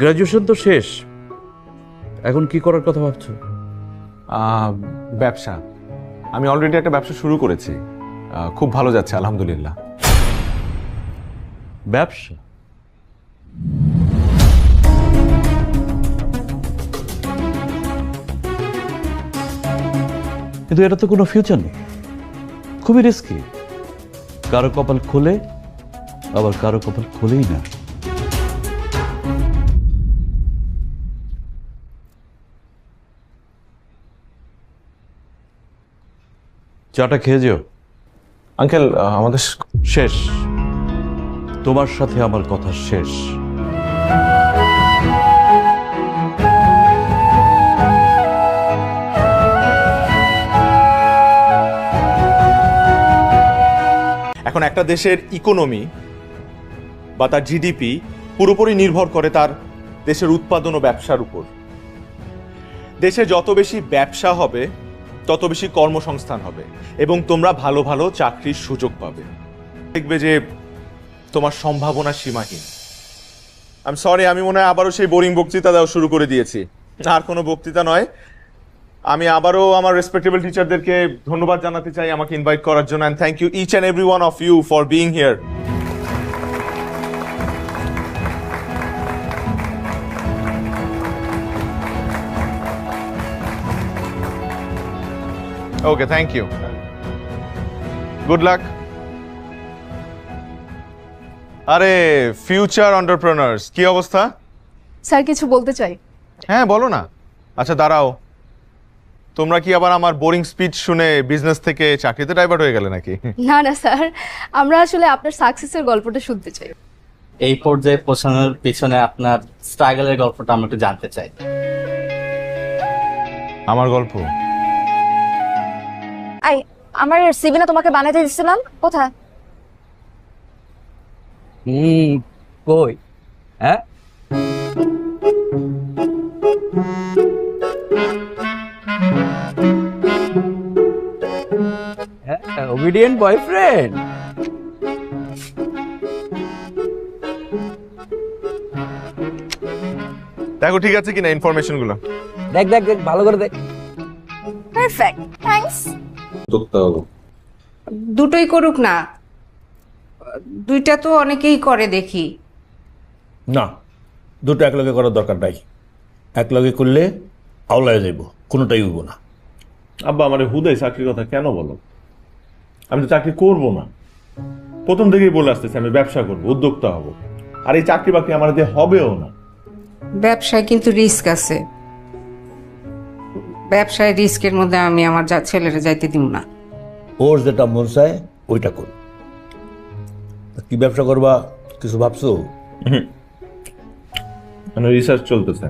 Graduation তো শেষ। এখন কি করার কথা ভাবছ? ব্যবসা। আমি অলরেডি একটা ব্যবসা শুরু করেছি। খুব ভালো যাচ্ছে আলহামদুলিল্লাহ। ব্যবসা? কিন্তু এটা তো কোনো ফিউচার নেই। খুবই রিস্কি কারও কপাল খোলে আবার কারও কপাল খোলেই না। চাটা খেয়ে যেও। আঙ্কেল আমাদের শেষ। তোমার সাথে আমার কথা শেষ। এখন একটা দেশের ইকোনমি বা তার জিডিপি পুরোপুরি নির্ভর করে তার দেশের উৎপাদন ও ব্যবসার উপর। দেশে যত বেশি ব্যবসা হবে তত বেশি কর্মসংস্থান হবে এবং তোমরা ভালো ভালো চাকরির সুযোগ পাবে। দেখবে যে তোমার সম্ভাবনা সীমাহীন। আমি সরি আমি মনে হয় আবারও সেই বোরিং বক্তৃতা দেওয়া শুরু করে দিয়েছি। আর কোনো বক্তৃতা নয়। আমি আবারও আমার রেসপেক্টেবল টিচারদেরকে ধন্যবাদ জানাতে চাই, আমাকে ইনভাইট করার জন্য। And thank you each and every one of you for being here okay thank you good luck আরে ফিউচার এন্টারপ্রেনার্স কি অবস্থা? স্যার কিছু বলতে চাই। হ্যাঁ বলো না। আচ্ছা দাঁড়াও। তোমরা কি আবার আমার বোরিং স্পিচ শুনে বিজনেস থেকে চাকরিতে ডাইভার্ট হয়ে গেলে নাকি? না না স্যার। আমরা আসলে আপনার সাকসেসের গল্পটা শুনতে চাই। এই পর্যায়ে পৌঁছানোর পিছনে আপনার স্ট্রাগলের গল্পটা আমরা একটু জানতে চাই। আমার গল্প? আই আমার সিভি না তোমাকে বানাইতে দিছিলাম। কোথায়? হুম কই? হ্যাঁ? ওবিডিয়েন্ট বয়ফ্রেন্ড দেখো ঠিক আছে কিনা ইনফরমেশনগুলো? দেখ দেখ দেখ ভালো করে দেখ। পারফেক্ট থ্যাঙ্কস দুটোই করুক না। দুইটা তো অনেকেই করে দেখি। না দুটো একলগে করার দরকার নাই। একলগে করলে আওলায় যাইব কোনোটাই হইব না। আব্বা আমার হুদাই চাকরির কথা কেন বলো? আমি তো চাকরি করব না। প্রথম থেকেই বলে আসতেছি আমি ব্যবসা করব উদ্যোক্তা হব। আর এই চাকরি বাকরি আমার দিয়ে হবেও না। ব্যবসায় কিন্তু রিস্ক আছে। ব্যবসায় রিস্কের মধ্যে আমি আমার যা ছেলেরা যাইতে দিব না। ওর যেটা মন চায় ওইটা কর। কি ব্যবসা করবা কিছু ভাবছ? মানে রিসার্চ চলতেছে।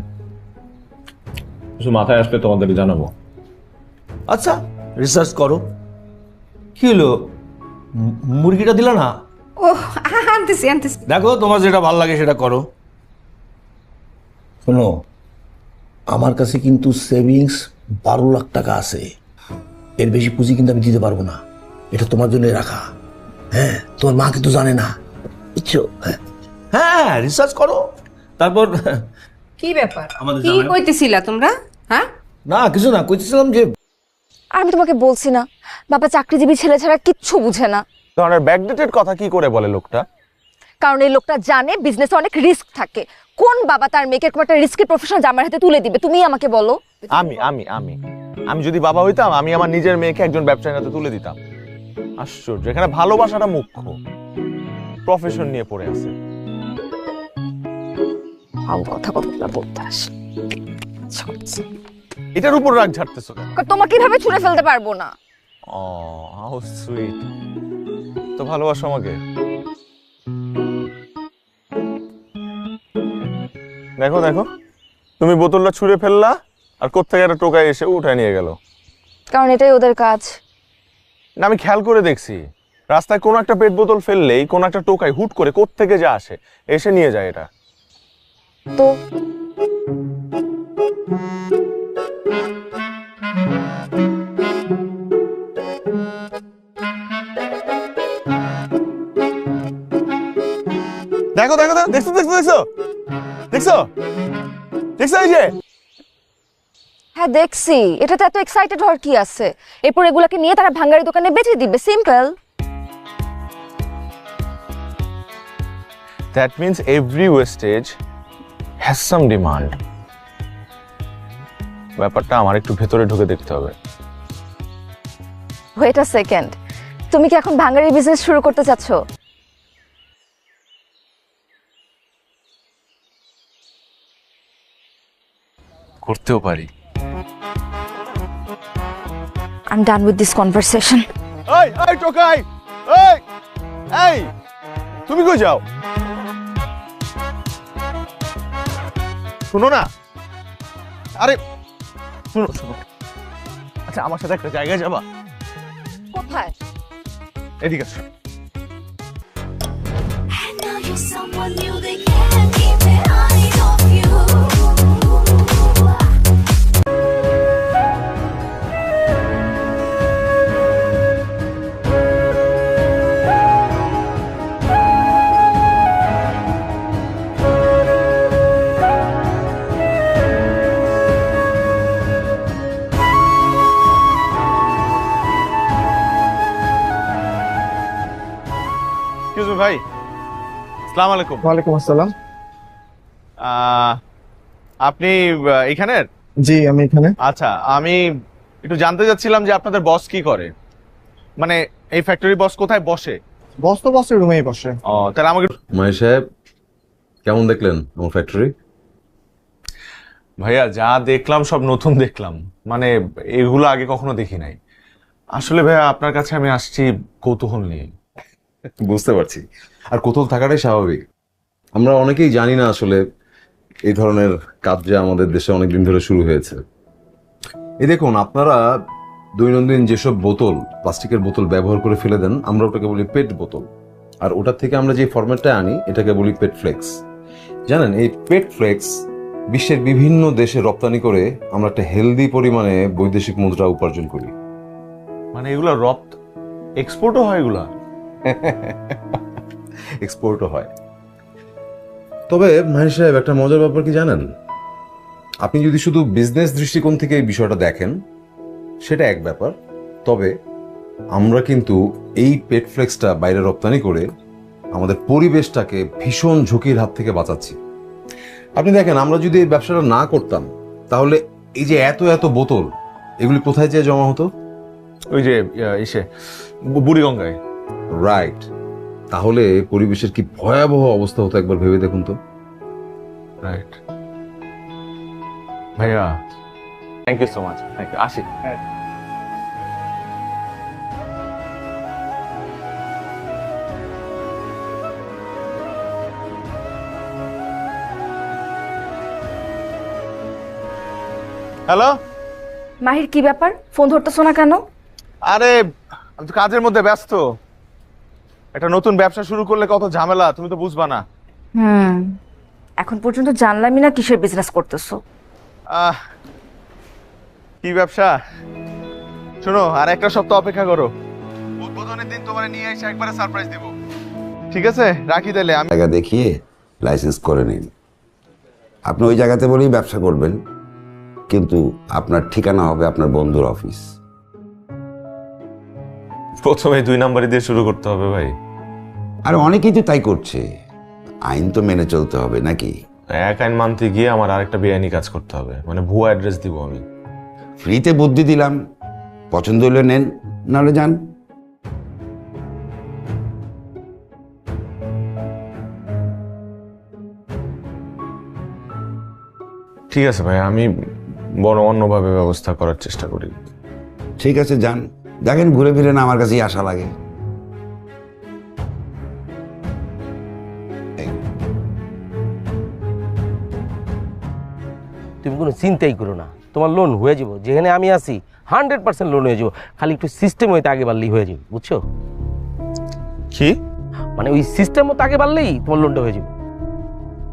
কিছু মাথায় আসলে তোমাদের জানাব। আচ্ছা রিসার্চ করো। কি হলো? মুরগিটা দিলা না? ও আনতেছি আনতেছি। দেখো তোমার যেটা ভালো লাগে সেটা করো। শোনো আমার কাছে কিন্তু সেভিংস বারো লাখ টাকা আছে। এর বেশি পুঁজি কিন্তু আমি দিতে পারব না। এটা তোমার জন্য রাখা। হ্যাঁ তোমার মা কিন্তু জানে না। বুঝছ? হ্যাঁ। হ্যাঁ রিসার্চ করো। তারপর কি ব্যাপার? কি কইতেছিলা তোমরা? হ্যাঁ? না কিছু না কইতেছিলাম যে আমি তোমাকে বলছি না। বাবা চাকরিজীবী ছেলে ছাড়া কিচ্ছু বুঝে না। ধরনের ব্যাকডেটেড কথা কি করে বলে লোকটা? কারণ এই লোকটা জানে বিজনেসে অনেক রিস্ক থাকে। কোন বাবা তার মেয়েকে একটা রিস্কি প্রফেশন জামার হাতে তুলে দিবে? তুমি আমাকে বলো। আমি আমি আমি। আমি যদি বাবা হইতাম আমি আমার নিজের মেয়েকে একজন ব্যবসায়ীর হাতে তুলে দিতাম। আশ্চর্য এখানে ভালোবাসাটা মুখ্য। প্রফেশন নিয়ে পড়ে আছে। আউ কথা কথা বলতে আসে। এটার উপর রাগ ঝাড়তেছো কেন? তোমাকে কীভাবে ছুঁড়ে ফেলতে পারব না। ও হাউ সুইট তো ভালোবাসো আমাকে। দেখো দেখো। তুমি বোতলটা ছুঁড়ে ফেললা আর কোত্থেকে একটা টোকায় এসে উঠায় নিয়ে গেল? কারণ এটাই ওদের কাজ। না আমি খেয়াল করে দেখছি। রাস্তায় কোনো একটা পেট বোতল ফেললেই কোনো একটা টোকাই হুট করে কোত্থেকে যা আসে এসে নিয়ে যায় এটা। তো? দেখো দেখো দেখো দেখছ দেখছ দেখছ দেখছ? দেখছ এই যে? হ্যাঁ দেখছি। এটাতে এত এক্সাইটেড হওয়ার কি আছে? এরপর এগুলাকে নিয়ে তারা ভাঙ্গারি দোকানে বেচে দিবে। Simple that means every wastage has some demand ব্যাপারটা আমার একটু ভেতরে ঢুকে দেখতে হবে। ওয়েট আ সেকেন্ড তুমি কি এখন ভাঙ্গারি বিজনেস শুরু করতে চাচ্ছ? করতেও পারি। Am done with this conversation এই এই টোকাই এই এই তুমি কই যাও? শুনো না। আরে শুনো শুনো। আচ্ছা আমার সাথে একটা জায়গায় যাবা? কোথায়? এদিকে আসো। ভাই। আসসালামু আলাইকুম। ওয়ালাইকুম আসসালাম। আহ, আপনি এখানের? জি আমি এখানে। আচ্ছা আমি একটু জানতে চাচ্ছিলাম যে আপনাদের বস কি করে? মানে এই ফ্যাক্টরি বস কোথায় বসে? বস তো বসের রুমেই বসে। ও তাহলে আমাকে মহেশ সাহেব কেমন দেখলেন আমার ফ্যাক্টরি ভাইয়া যা দেখলাম সব নতুন দেখলাম। মানে এগুলো আগে কখনো দেখি নাই। আসলে ভাইয়া আপনার কাছে আমি আসছি কৌতূহল নিয়ে। বুঝতে পারছি। আর কোথাও থাকাটাই স্বাভাবিক। আমরা অনেকেই জানি না আসলে এই ধরনের কাজ যে আমাদের দেশে অনেকদিন ধরে শুরু হয়েছে। এই দেখুন, আপনারা দৈনন্দিন যেসব বোতল, প্লাস্টিকের বোতল ব্যবহার করে ফেলে দেন, আমরা ওটাকে বলি পেট বোতল। আর ওটার থেকে আমরা যে ফরম্যাটটা আনি, এটাকে বলি পেট ফ্লেক্স। জানেন, এই পেট ফ্লেক্স বিশ্বের বিভিন্ন দেশে রপ্তানি করে আমরা একটা হেলদি পরিমাণে বৈদেশিক মুদ্রা উপার্জন করি। মানে এগুলো রপ্ত, এক্সপোর্টও হয় এগুলা? এক্সপোর্টও হয়। তবে মাহির সাহেব একটা মজার ব্যাপার কি জানেন? আপনি যদি শুধু বিজনেস দৃষ্টিকোণ থেকে এই বিষয়টা দেখেন সেটা এক ব্যাপার। তবে আমরা কিন্তু এই পেট ফ্লেক্সটা বাইরে রপ্তানি করে আমাদের পরিবেশটাকে ভীষণ ঝুঁকির হাত থেকে বাঁচাচ্ছি। আপনি দেখেন আমরা যদি এই ব্যবসাটা না করতাম তাহলে এই যে এত এত বোতল এগুলি কোথায় যেয়ে জমা হতো? ওই যে ইসে বুড়িগঙ্গায়। রাইট তাহলে পরিবেশের কি ভয়াবহ অবস্থা হতো একবার ভেবে দেখুন তো? রাইট ভাইয়া thank you so much thank you আসি। হ্যালো মাহির কি ব্যাপার? ফোন ধরতেছো না কেন? আরে আমি তো কাজের মধ্যে ব্যস্ত। একটা নতুন ব্যবসা শুরু করলে কত ঝামেলা তুমি তো বুঝবা না। হুম। এখন পর্যন্ত জানলামই না কিসের বিজনেস করতেছো। আহ কি ব্যবসা? শোনো আর একটা সপ্তাহ অপেক্ষা করো। উদ্বোধনের দিন তোমার নিয়ে এসে একবারে সারপ্রাইজ দেব। ঠিক আছে? রাখি তাহলে আমি জায়গা দেখিয়ে লাইসেন্স করে নিন। আপনি ওই জায়গাতে বলেই ব্যবসা করবেন কিন্তু আপনার ঠিকানা হবে আপনার বন্ধুর অফিস প্রথমে দুই নাম্বারই দিয়ে শুরু করতে হবে ভাই। আর অনেকেই তো তাই করছে। আইন তো মেনে চলতে হবে নাকি? এক আইন মানতে গিয়ে আমার আরেকটা বেআইনি কাজ করতে হবে মানে ভুয়া অ্যাড্রেস দিব আমি। ফ্রিতে বুদ্ধি দিলাম পছন্দ হলে নেন নাহলে যান। ঠিক আছে ভাই আমি বড় অন্যভাবে ব্যবস্থা করার চেষ্টা করি। ঠিক আছে যান। দেখেন ঘুরে ফিরে না আমার কাছেই আশা লাগে। তুমি কোনো চিন্তাই করো না। তোমার লোন হয়ে যাব। যেখানে আমি আছি হান্ড্রেড পার্সেন্ট লোন হয়ে যাব। খালি একটু সিস্টেম হইতে আগে বাড়লেই হয়ে যাবে বুঝছ? কি? মানে ওই সিস্টেম মতো আগে বাড়লেই তোমার লোনটা হয়ে যাবে।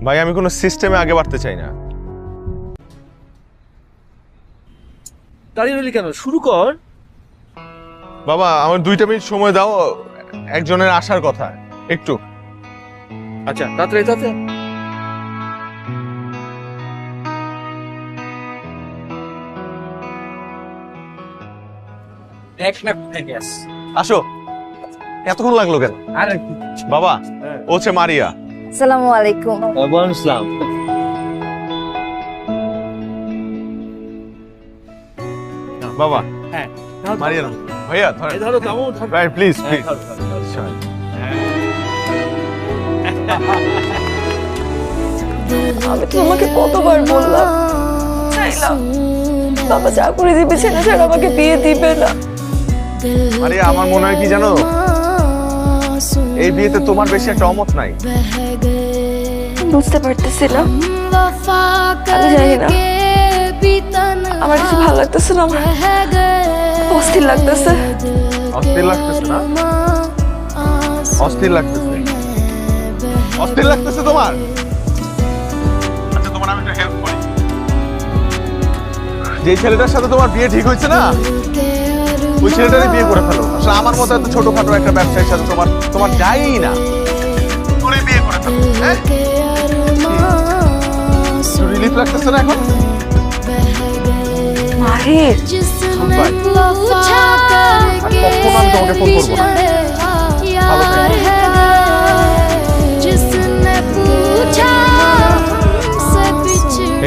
ভাই আমি কোনো সিস্টেমে আগে বাড়তে চাই না। দাঁড়িয়ে রইলি কেন? শুরু কর। বাবা আমার দুইটা মিনিট সময় দাও একজনের আসার কথা একটু। আচ্ছা তাড়াতাড়ি তাড়াতাড়ি। লাগল বাবা হচ্ছে মারিয়া। ওয়ালাইকুম আসসালাম। বাবা ভাইয়া ধরেন। ধরো দাও ভাই প্লিজ প্লিজ আমি তোমাকে কতবার বললাম। বাবা যা করে দিবে ছেলে ছাড়া আমাকে বিয়ে দিবে না। মারিয়া আমার মনে হয় কি জানো? এই বিয়েতে তোমার বেশি একটা অমত নাই। বুঝতে পারতেছিলাম। আমি জানি না। আমার কিছু ভালো লাগতেছে না আমার? অস্থির লাগতেছে। অস্থির লাগতেছে না? অস্থির লাগতেছে। অস্থির লাগতেছে তোমার? আচ্ছা তোমার আমি একটা হেল্প করি। যে ছেলেটার সাথে তোমার বিয়ে ঠিক হয়েছে না, ওই ছেলেটারই বিয়ে করে ফেলো। আসলে আমার মতো এত ছোটখাটো একটা ব্যবসায়ীর সাথে তোমার তোমার যাই না। ওরে বিয়ে করে ফেলো। হ্যাঁ? রিলিফ লাগতেছে না এখন? মাহির। ভাই কখনো আমি তোমাকে ফোন করব না। ভালো থেকো।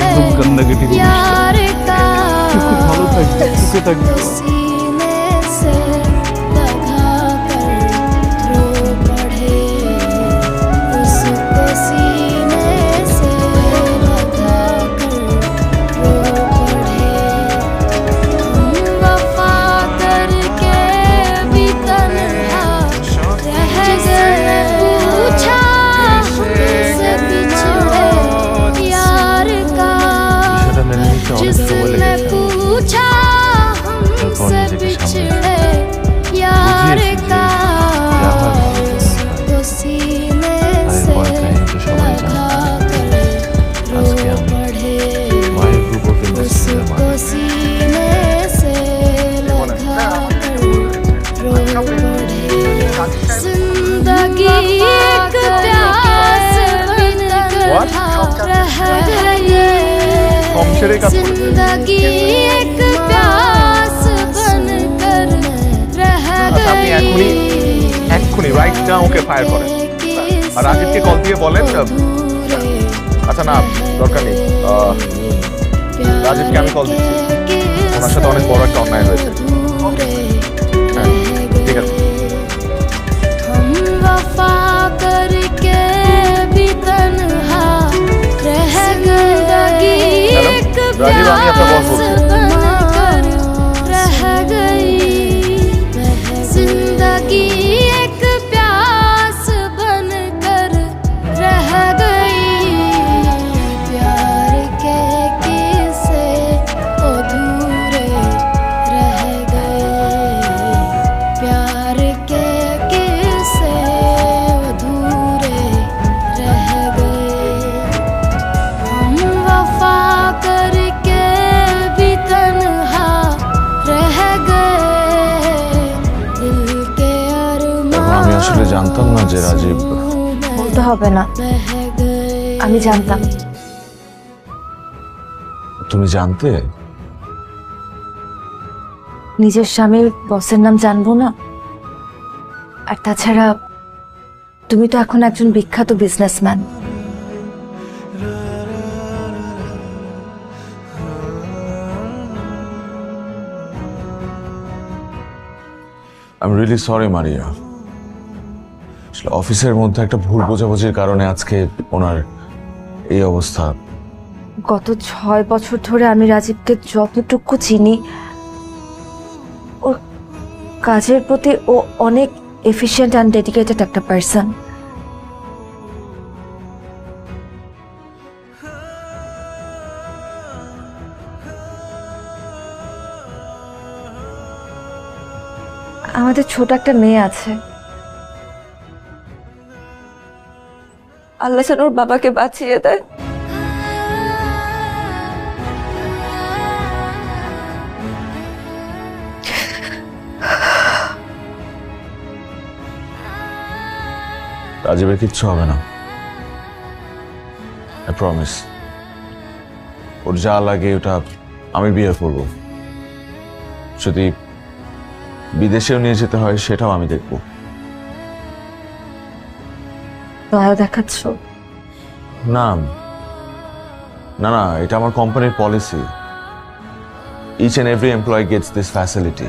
একদম গন্দাকে ঠিক খুব ভালো থাকবে সুখে থাকবে। করে जिंदगी एक प्यास बनकर रह আচ্ছা আপনি এখনই এক্ষুনি রাইট না ওকে ফায়ার করেন আর রাজীবকে কল দিয়ে বলেন আহ, আচ্ছা না দরকার নেই আহ, রাজীবকে আমি কল দিচ্ছি ওনার সাথে অনেক বড় একটা অন্যায় হয়েছে আসলে জানতাম না যে রাজীব বলতে হবে না। আমি জানতাম। তুমি জানতে? নিজের স্বামীর বসের নাম জানব না? আর তাছাড়া তুমি তো এখন একজন বিখ্যাত businessman I am really sorry Maria আসলে। অফিসের মধ্যে একটা ভুল বোঝাবুঝির কারণে আজকে ওনার এই অবস্থা। গত ছয় বছর ধরে আমি রাজীবকে যতটুকু চিনি, ওর কাজের প্রতি ও অনেক এফিশিয়েন্ট অ্যান্ড ডেডিকেটেড একটা পার্সন আমাদের ছোট একটা মেয়ে আছে। আল্লাহ যেন ওর বাবাকে বাঁচিয়ে দেয়। রাজীবের কিচ্ছু হবে না। আই প্রমিস ওর যা লাগে ওটা আমি বিয়ে করব। যদি বিদেশেও নিয়ে যেতে হয়, সেটাও আমি দেখব। দয়া দেখাচ্ছ? না। না না এটা আমার কোম্পানির policy. Each and every employee gets this facility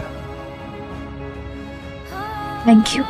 thank you